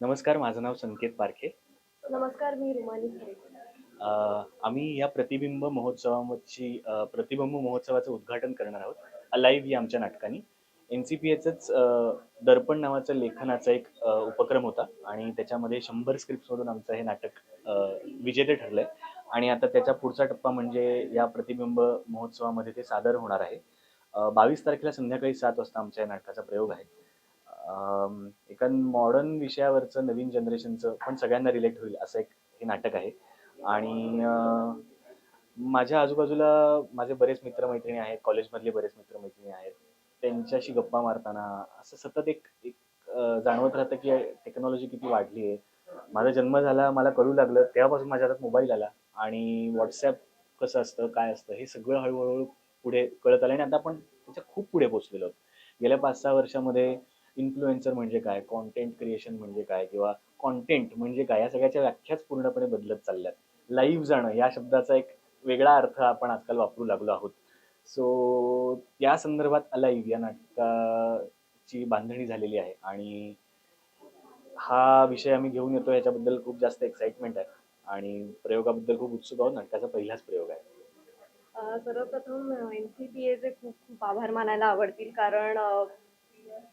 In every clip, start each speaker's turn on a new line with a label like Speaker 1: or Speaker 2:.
Speaker 1: नमस्कार माझं नाव संकेत पारखे.
Speaker 2: नमस्कार मी रुमाली खरे.
Speaker 1: अ, आम्ही या प्रतिबिंब महोत्सवाची अ, प्रतिबिंब महोत्सवाचं उद्घाटन करणार आहोत. अलाइव्ह या आमच्या नाटकाने. एन सी पी एचंच दर्पण नावाचं लेखनाचा एक अ, उपक्रम होता आणि त्याच्यामध्ये शंभर स्क्रिप्टमधून आमचं हे नाटक अ, विजेते ठरलंय. आणि आता त्याचा पुढचा टप्पा म्हणजे या प्रतिबिंब महोत्सवामध्ये ते सादर होणार आहे. बावीस तारखेला संध्याकाळी सात वाजता आमच्या या नाटकाचा प्रयोग आहे. कारण मॉडर्न विषयावरचं नवीन जनरेशनचं पण सगळ्यांना रिलेट होईल असं एक हे नाटक आहे. आणि माझ्या आजूबाजूला माझे बरेच मित्रमैत्रिणी आहेत कॉलेजमधले बरेच मित्रमैत्रिणी आहेत. त्यांच्याशी गप्पा मारताना असं सतत एक एक जाणवत राहतं की टेक्नॉलॉजी किती वाढली आहे. माझा जन्म झाला मला कळू लागलं तेव्हापासून माझ्या हातात मोबाईल आला. आणि व्हॉट्सॲप कसं असतं काय असतं हे सगळं हळूहळू पुढे कळत आलं. आणि आता आपण त्याच्या खूप पुढे पोहोचलेलो आहोत. गेल्या पाच सहा वर्षामध्ये इन्फ्लुएन्सर म्हणजे काय? कॉन्टेंट क्रिएशन म्हणजे काय? किंवा कॉन्टेंट म्हणजे काय? या सगळ्याच्या व्याख्याच पूर्णपणे बदलत चालल्यात. लाईव्ह जाणं या शब्दाचा एक वेगळा अर्थ आपण आजकाल वापरू लागलो आहोत. सो या संदर्भात अलाईव्ह या नाटकाची बांधणी झालेली आहे. आणि हा विषय आम्ही घेऊन येतो. याच्याबद्दल खूप जास्त एक्साइटमेंट आहे. आणि प्रयोगाबद्दल खूप उत्सुक आहोत. नाटकाचा पहिलाच प्रयोग आहे.
Speaker 2: सर्वप्रथम एन सी पी एचे खूप खूप आभार मानायला आवडतील. कारण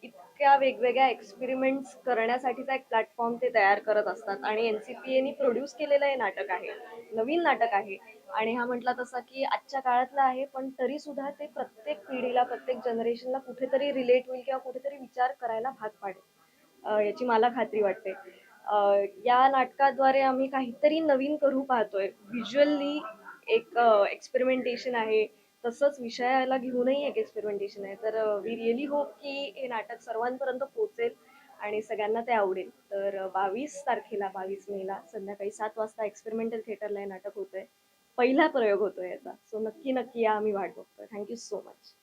Speaker 2: इतक्या वेगवेगळ्या एक्सपेरिमेंट्स करण्यासाठीचा एक प्लॅटफॉर्म ते तयार करत असतात. आणि एन सी पी एनी प्रोड्यूस केलेलं हे नाटक आहे. नवीन नाटक आहे. आणि हा म्हटला तसा की आजच्या काळातला आहे पण तरी सुद्धा ते प्रत्येक पिढीला प्रत्येक जनरेशनला कुठेतरी रिलेट होईल किंवा कुठेतरी विचार करायला भाग पाडेल. याची मला खात्री वाटते. या नाटकाद्वारे आम्ही काहीतरी नवीन करू पाहतोय. व्हिज्युअली एक एक्सपेरिमेंटेशन आहे. तसंच विषयाला घेऊनही एक एक्सपेरिमेंटेशन आहे. तर वी रिअली होप की हे नाटक सर्वांपर्यंत पोहोचेल आणि सगळ्यांना ते आवडेल. तर uh, बावीस तारखेला बावीस मेला संध्याकाळी सात वाजता एक्सपेरिमेंटल थिएटरला हे नाटक होतंय. पहिला प्रयोग होतोय याचा. सो नक्की नक्की या आम्ही वाट बघतोय. Thank you so much